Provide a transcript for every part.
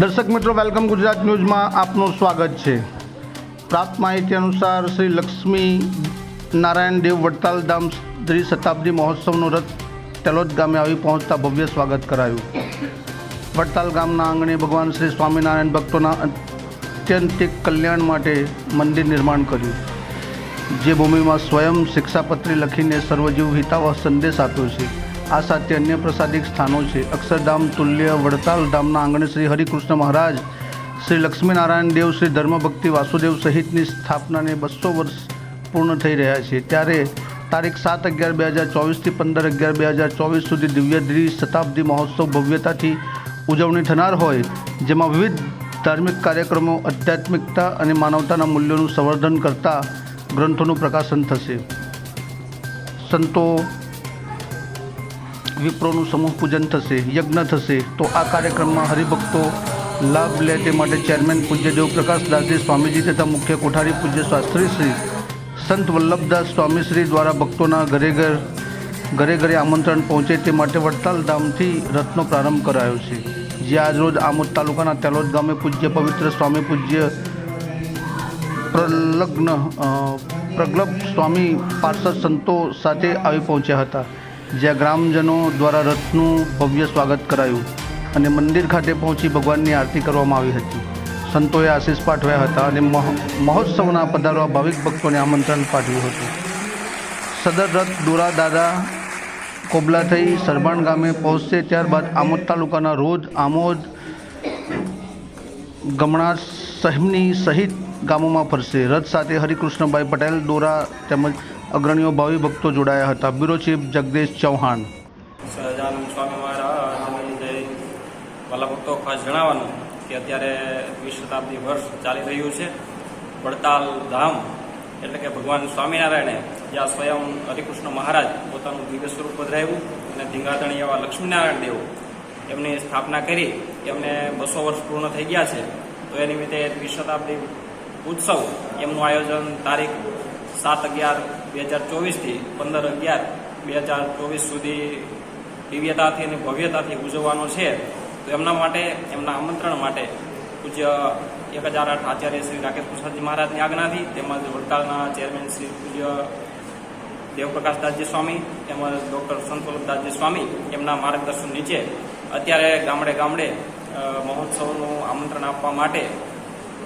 દર્શક મિત્રો, વેલકમ ગુજરાત ન્યૂઝમાં આપનું સ્વાગત છે. પ્રાપ્ત માહિતી અનુસાર શ્રી લક્ષ્મી નારાયણ દેવ વડતાલ ધામ ત્રી શતાબ્દી મહોત્સવનો રથ તેલોદ ગામે આવી પહોંચતા ભવ્ય સ્વાગત કરાયું. વડતાલ ગામના આંગણે ભગવાન શ્રી સ્વામિનારાયણ ભક્તોના અત્યંતિક કલ્યાણ માટે મંદિર નિર્માણ કર્યું. જે ભૂમિમાં સ્વયં શિક્ષાપત્રી લખીને સર્વજીવ હિતાવહ સંદેશ આપ્યો છે. આ સાથે અન્ય પ્રસાદિક સ્થાનો છે. અક્ષરધામ, તુલ્ય, વડતાલ ધામના આંગણે શ્રી હરિકૃષ્ણ મહારાજ, શ્રી લક્ષ્મીનારાયણ દેવ, શ્રી ધર્મભક્તિ વાસુદેવ સહિતની સ્થાપનાને બસો વર્ષ પૂર્ણ થઈ રહ્યા છે. ત્યારે તારીખ સાત અગિયાર બે હજાર ચોવીસથી પંદર અગિયાર બે હજાર ચોવીસ સુધી દિવ્યદ્રી શતાબ્દી મહોત્સવ ભવ્યતાથી ઉજવણી થનાર હોય, જેમાં વિવિધ ધાર્મિક કાર્યક્રમો, આધ્યાત્મિકતા અને માનવતાના મૂલ્યોનું સંવર્ધન કરતા ગ્રંથોનું પ્રકાશન થશે. સંતો વિપ્રોનું સમૂહ પૂજન થશે, યજ્ઞ થશે, તો આ કાર્યક્રમમાં હરિભક્તો લાભ લે તે માટે ચેરમેન પૂજ્ય દેવપ્રકાશ દાસજી સ્વામીજી તથા મુખ્ય કોઠારી પૂજ્ય શાસ્ત્રી શ્રી સંત વલ્લભદાસ સ્વામીશ્રી દ્વારા ભક્તોના ઘરે ઘર, ઘરે ઘરે આમંત્રણ પહોંચે તે માટે વડતાલ ધામથી રથનો પ્રારંભ કરાયો છે. જે આજરોજ આમોદ તાલુકાના તેલોદ ગામે પૂજ્ય પવિત્ર સ્વામી પૂજ્ય પ્રલગ્ન પ્રગલભ સ્વામી પાર્ષદ સંતો સાથે આવી પહોંચ્યા હતા. જ્યાં ગ્રામજનો દ્વારા રથનું ભવ્ય સ્વાગત કરાયું અને મંદિર ખાતે પહોંચી ભગવાનની આરતી કરવામાં આવી હતી. સંતોએ આશીષ પાઠવ્યા હતા અને મહ- મહોત્સવના પધારવા ભાવિક ભક્તોને આમંત્રણ પાઠવ્યું હતું. સદર રથ દોરા દાદા કોબલા થઈ સરબાણ ગામે પહોંચશે ત્યારબાદ આમોદ તાલુકાના રોજ આમોદ ગમણા સહેમની સહિત ગામોમાં ફરશે. રથ સાથે હરિકૃષ્ણભાઈ પટેલ, દોરા તેમજ અગ્રણીઓ ભાવિ ભક્તો જોડાયા હતા. Bureau chief Jagdish Chauhan. Sahajanand Swami મહારાજની જય વાલા ભક્તો ખાસ જણાવવાનું કે અત્યારે વીસ શતાબ્દી વર્ષ ચાલી રહ્યું છે. વડતાલ ધામ એટલે કે ભગવાન સ્વામિનારાયણે જ્યાં સ્વયં હરિકૃષ્ણ મહારાજ પોતાનું દિવ્ય સ્વરૂપ પધરાવ્યું અને ધીંગાધણી એવા લક્ષ્મીનારાયણ દેવ એમની સ્થાપના કરી એમને બસો વર્ષ પૂર્ણ થઈ ગયા છે. તો એ નિમિત્તે વીસ શતાબ્દી ઉત્સવ એમનું આયોજન તારીખ સાત અગિયાર, બે હજાર ચોવીસથી પંદર અગિયાર, બે હજાર ચોવીસ સુધી દિવ્યતાથી અને ભવ્યતાથી ઉજવવાનો છે. તો એમના માટે, એમના આમંત્રણ માટે પૂજ્ય એક હજાર આઠ આચાર્ય શ્રી રાકેશ પ્રસાદજી મહારાજની આજ્ઞાથી તેમજ વડતાલના ચેરમેન શ્રી પૂજ્ય દેવપ્રકાશદાસજી સ્વામી તેમજ ડૉક્ટર સંતવલ્લભદાસજી સ્વામી એમના માર્ગદર્શન નીચે અત્યારે ગામડે ગામડે મહોત્સવનું આમંત્રણ આપવા માટે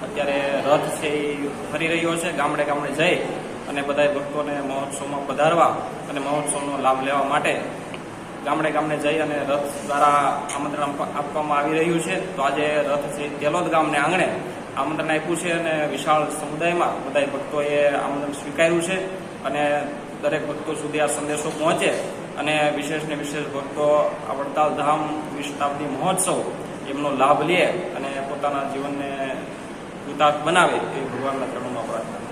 અત્યારે રથ છે એ ફરી રહ્યો છે. ગામડે ગામડે જઈ અને બધા ભક્તોને મહોત્સવમાં પધારવા અને મહોત્સવનો લાભ લેવા માટે ગામડે ગામડે જઈ અને રથ દ્વારા આમંત્રણ આપવામાં આવી રહ્યું છે. તો આજે રથ એ તેલોદ ગામને આંગણે આમંત્રણ આપ્યું છે અને વિશાળ સમુદાયમાં બધા ભક્તોએ આમંત્રણ સ્વીકાર્યું છે અને દરેક ભક્તો સુધી આ સંદેશો પહોંચે અને વિશેષ ને વિશેષ ભક્તો આ વડતાલ ધામ વિશતાબ્દી મહોત્સવ એમનો લાભ લે અને પોતાના જીવનને કૃતાર્થ બનાવે એ ભગવાનના ચરણોમાં પ્રાર્થના